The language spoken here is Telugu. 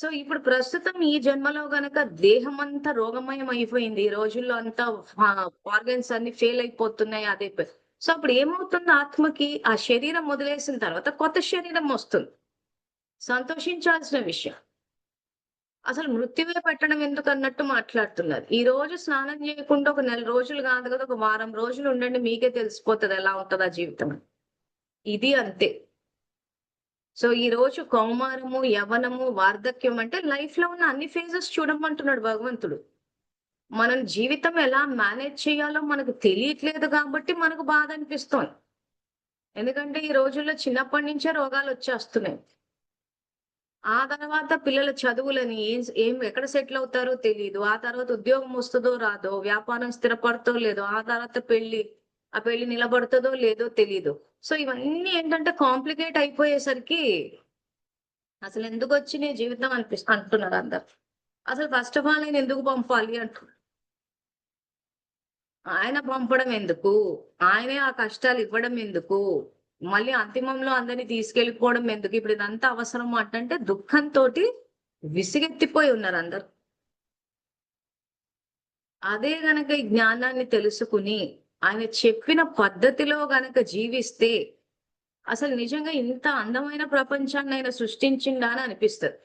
సో ఇప్పుడు ప్రస్తుతం ఈ జన్మలో గనక దేహం అంతా రోగమయం అయిపోయింది. ఈ రోజుల్లో అంతా ఆర్గన్స్ అన్ని ఫెయిల్ అయిపోతున్నాయి అదే సో అప్పుడు ఏమవుతుంది? ఆత్మకి ఆ శరీరం వదిలేసిన తర్వాత కొత్త శరీరం వస్తుంది. సంతోషించాల్సిన విషయం. అసలు మృత్యువే పెట్టడం ఎందుకు అన్నట్టు మాట్లాడుతున్నారు. ఈ రోజు స్నానం చేయకుండా ఒక నెల రోజులు కాదు కదా ఒక వారం రోజులు ఉండండి మీకే తెలిసిపోతుంది ఎలా ఉంటుందా జీవితం ఇది అంతే. సో ఈ రోజు కౌమారము యవనము వార్ధక్యం అంటే లైఫ్లో ఉన్న అన్ని ఫేజెస్ చూడమంటున్నాడు భగవంతుడు. మనం జీవితం ఎలా మేనేజ్ చేయాలో మనకు తెలియట్లేదు కాబట్టి మనకు బాధ అనిపిస్తోంది. ఎందుకంటే ఈ రోజుల్లో చిన్నప్పటి నుంచే రోగాలు వచ్చేస్తున్నాయి. ఆ తర్వాత పిల్లల చదువులని ఏం ఏం ఎక్కడ సెటిల్ అవుతారో తెలియదు ఆ తర్వాత ఉద్యోగం వస్తుందో రాదో వ్యాపారం స్థిరపడుతో లేదో ఆ తర్వాత పెళ్ళి ఆ పెళ్ళి నిలబడుతుందో లేదో తెలియదు సో ఇవన్నీ ఏంటంటే కాంప్లికేట్ అయిపోయేసరికి అసలు ఎందుకు వచ్చి నీ జీవితం అనిపిస్తు అంటున్నారు అందరు. అసలు ఫస్ట్ ఆఫ్ ఆల్ నేను ఎందుకు పంపాలి అంటున్నారు. ఆయన పంపడం ఎందుకు? ఆయనే ఆ కష్టాలు ఇవ్వడం ఎందుకు? మళ్ళీ అంతిమంలో అందరినీ తీసుకెళ్ళిపోవడం ఎందుకు? ఇప్పుడు ఇదంతా అవసరం అంటే దుఃఖంతో విసిగెత్తిపోయి ఉన్నారు అందరు. అదే గనక ఈ జ్ఞానాన్ని తెలుసుకుని ఆయన చెప్పిన పద్ధతిలో గనక జీవిస్తే అసలు నిజంగా ఇంత అందమైన ప్రపంచాన్ని ఆయన సృష్టించిండా అని అనిపిస్తుంది.